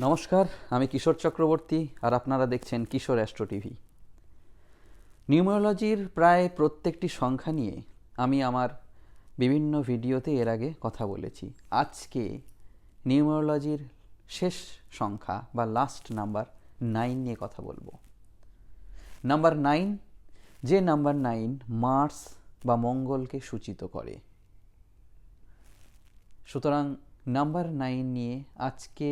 নমস্কার, আমি কিশোর চক্রবর্তী আর আপনারা দেখছেন কিশোর অ্যাস্ট্রো টিভি। নিউমারোলজির প্রায় প্রত্যেকটি সংখ্যা নিয়ে আমি আমার বিভিন্ন ভিডিওতে এর আগে কথা বলেছি। আজকে নিউমারোলজির শেষ সংখ্যা বা লাস্ট নাম্বার নাইন নিয়ে কথা বলব। নাম্বার নাইন যে নাম্বার নাইন মার্স বা মঙ্গলকে সূচিত করে। সুতরাং নাম্বার নাইন নিয়ে আজকে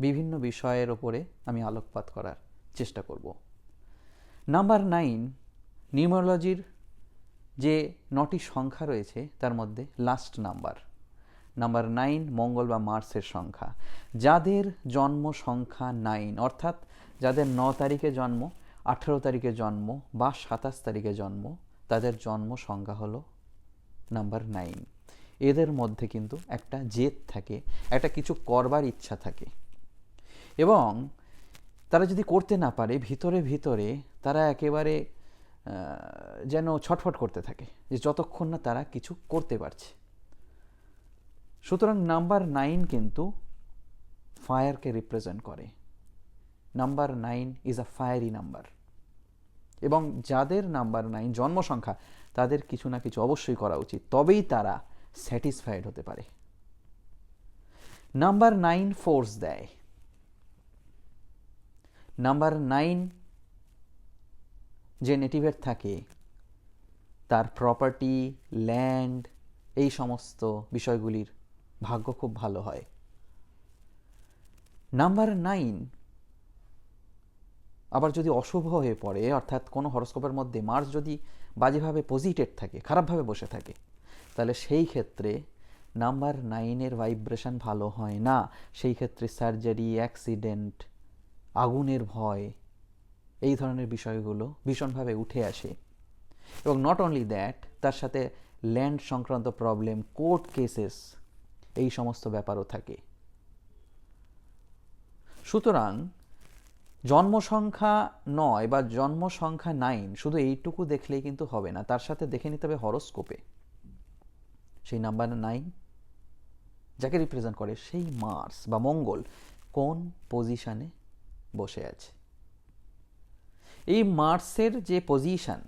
বিভিন্ন বিষয়ের ওপরে আমি আলোকপাত করার চেষ্টা করব। নাম্বার নাইন, নিউমোলজির যে নটি সংখ্যা রয়েছে, তার মধ্যে লাস্ট নাম্বার নাম্বার নাইন, মঙ্গল বা মার্সের সংখ্যা। যাদের জন্ম সংখ্যা নাইন, অর্থাৎ যাদের ন তারিখে জন্ম, আঠেরো তারিখে জন্ম বা সাতাশ তারিখে জন্ম, তাদের জন্ম সংখ্যা হলো নাম্বার নাইন। এদের মধ্যে কিন্তু একটা জেদ থাকে, একটা কিছু করবার ইচ্ছা থাকে। এবং তারা যদি করতে না পারে, ভিতরে ভিতরে তারা একেবারে যেন ছটফট করতে থাকে যে যতক্ষণ না তারা কিছু করতে পারছে। সুতরাং নাম্বার নাইন কিন্তু ফায়ারকে রিপ্রেজেন্ট করে। Number nine is a fiery number এবং যাদের নাম্বার নাইন জন্ম সংখ্যা, তাদের কিছু না কিছু অবশ্যই করা উচিত। তবেই তারা স্যাটিসফাইড হতে পারে। নাম্বার নাইন ফোর্স দেয়। নাম্বার নাইন যে নেটিভের থাকে, তার প্রপার্টি ল্যান্ড এই সমস্ত বিষয়গুলির ভাগ্য খুব ভালো হয়। নাম্বার নাইন আবার যদি অশুভ হয়ে পড়ে, অর্থাৎ কোনো হরস্কোপের মধ্যে মার্স যদি বাজেভাবে পজিটেড থাকে, খারাপভাবে বসে থাকে, তাহলে সেই ক্ষেত্রে নাম্বার নাইনের ভাইব্রেশন ভালো হয় না। সেই ক্ষেত্রে সার্জারি অ্যাক্সিডেন্ট আগুনের ভয়, এই ধরনের বিষয়গুলো ভীষণভাবে উঠে আসে। এবং নট অনলি দ্যাট তার সাথে ল্যান্ড সংক্রান্ত প্রবলেম কোর্ট কেসেস এই সমস্ত ব্যাপারও থাকে। সুতরাং জন্ম সংখ্যা নয় বা জন্ম সংখ্যা নাইন শুধু এইটুকু দেখলেই কিন্তু হবে না, তার সাথে দেখে নিতে হবে হরস্কোপে সেই নাম্বার নাইন যাকে রিপ্রেজেন্ট করে সেই মার্স বা মঙ্গল কোন পজিশনে বসে আছে। এই মার্সের যে পজিশন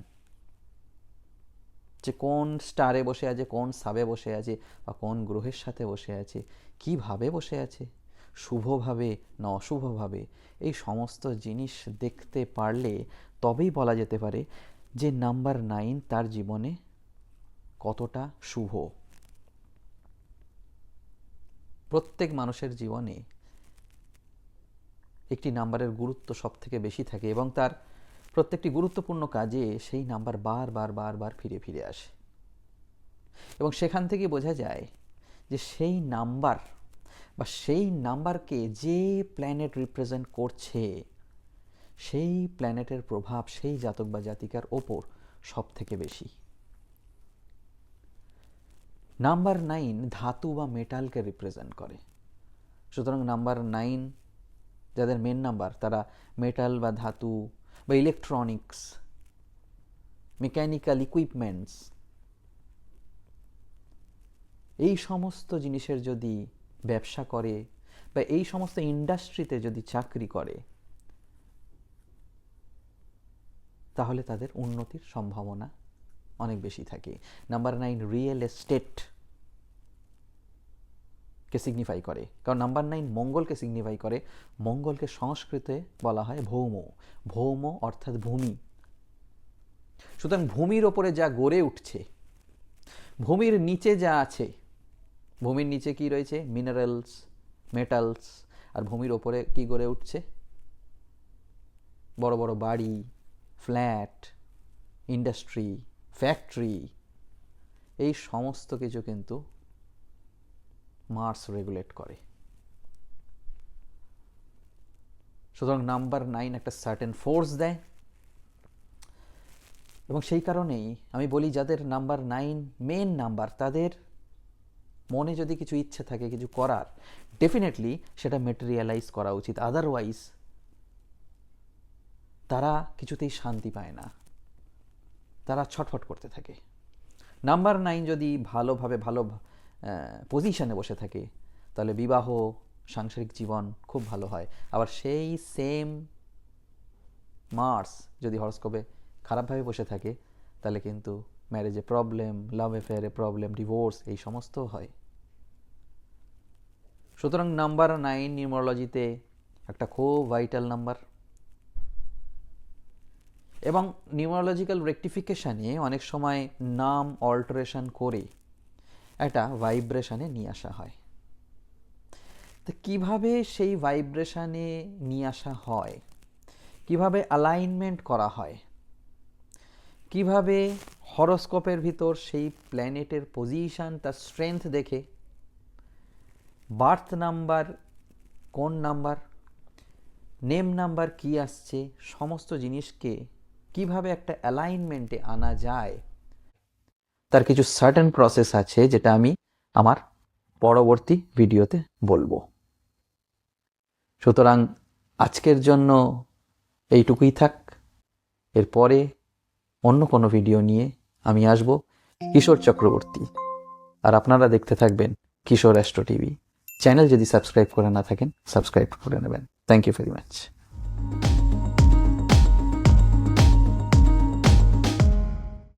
যে কোন স্টারে বসে আছে, কোন সাবে বসে আছে, বা কোন গ্রহের সাথে বসে আছে, কীভাবে বসে আছে, শুভভাবে না অশুভভাবে, এই সমস্ত জিনিস দেখতে পারলে তবেই বলা যেতে পারে যে নাম্বার নাইন তার জীবনে কতটা শুভ। প্রত্যেক মানুষের জীবনে একটি নাম্বারের গুরুত্ব সব থেকে বেশি থাকে এবং তার প্রত্যেকটি গুরুত্বপূর্ণ কাজে সেই নাম্বার বার বার বার বার ফিরে ফিরে আসে। এবং সেখান থেকে বোঝা যায় যে সেই নাম্বার বা সেই নাম্বারকে যে প্ল্যানেট রিপ্রেজেন্ট করছে, সেই প্ল্যানেটের প্রভাব সেই জাতক বা জাতিকার ওপর সব থেকে বেশি। নাম্বার নাইন ধাতু বা মেটালকে রিপ্রেজেন্ট করে। সুতরাং নাম্বার নাইন যাদের মেন নাম্বার তারা মেটাল বা ধাতু বা ইলেকট্রনিক্স মেকানিক্যাল ইকুইপমেন্টস এই সমস্ত জিনিসের যদি ব্যবসা করে বা এই সমস্ত ইন্ডাস্ট্রিতে যদি চাকরি করে, তাহলে তাদের উন্নতির সম্ভাবনা অনেক বেশি থাকে। নাম্বার নাইন রিয়েল এস্টেট কে সিগনিফাই করে? কারণ নাম্বার নাইন মঙ্গলকে সিগনিফাই করে। মঙ্গলকে সংস্কৃতে বলা হয় ভৌম। ভৌম অর্থাৎ ভূমি। সুতরাং ভূমির ওপরে যা গড়ে উঠছে, ভূমির নিচে যা আছে, ভূমির নিচে কি রয়েছে? মিনারেলস মেটালস আর ভূমির ওপরে কি গড়ে উঠছে? বড় বড় বাড়ি ফ্ল্যাট ইন্ডাস্ট্রি ফ্যাক্টরি এই সমস্ত কিছু কিন্তু মার্স রেগুলেট করে। সুতরাং নাম্বার নাইন একটা সার্টেন ফোর্স দেয়। এবং সেই কারণেই আমি বলি যাদের নাম্বার নাইন মেন নাম্বার, তাদের মনে যদি কিছু ইচ্ছে থাকে, কিছু করার ডেফিনেটলি সেটা মেটেরিয়ালাইজ করা উচিত। আদারওয়াইজ তারা কিছুতেই শান্তি পায় না। তারা ছটফট করতে থাকে। নাম্বার নাইন যদি ভালোভাবে, ভালো পজিশনে বসে থাকে, তাহলে বিবাহ, সাংসারিক জীবন খুব ভালো হয়। আবার সেই সেম মার্স যদি হরস্কোপে খারাপভাবে বসে থাকে, তাহলে কিন্তু ম্যারেজে প্রবলেম লাভ অ্যাফেয়ারে প্রবলেম ডিভোর্স এই সমস্ত হয়। সুতরাং নাম্বার নাইন নিউমোলজিতে একটা খুব ভাইটাল নাম্বার এবং নিউমোলজিক্যাল রেকটিফিকেশানে অনেক সময় নাম অল্টারেশন করে। একটা ভাইব্রেশনে নিয়ে আসা হয়। তো কীভাবে সেই ভাইব্রেশনে নিয়ে আসা হয়? কীভাবে অ্যালাইনমেন্ট করা হয়? কীভাবে হরস্কোপের ভিতর সেই প্ল্যানেটের পজিশন তার স্ট্রেংথ দেখে? বার্থ নাম্বার কোন নাম্বার নেম নাম্বার কি আসছে? সমস্ত জিনিসকে কীভাবে একটা অ্যালাইনমেন্টে আনা যায়? তার কিছু সার্টেন প্রসেস আছে যেটা আমি আমার পরবর্তী ভিডিওতে বলব। সুতরাং আজকের জন্য এইটুকুই থাক। এরপরে অন্য কোনো ভিডিও নিয়ে আমি আসব কিশোর চক্রবর্তী। আর আপনারা দেখতে থাকবেন কিশোর অ্যাস্ট্রো টিভি। চ্যানেল যদি সাবস্ক্রাইব করে না থাকেন, সাবস্ক্রাইব করে নেবেন। Thank you very much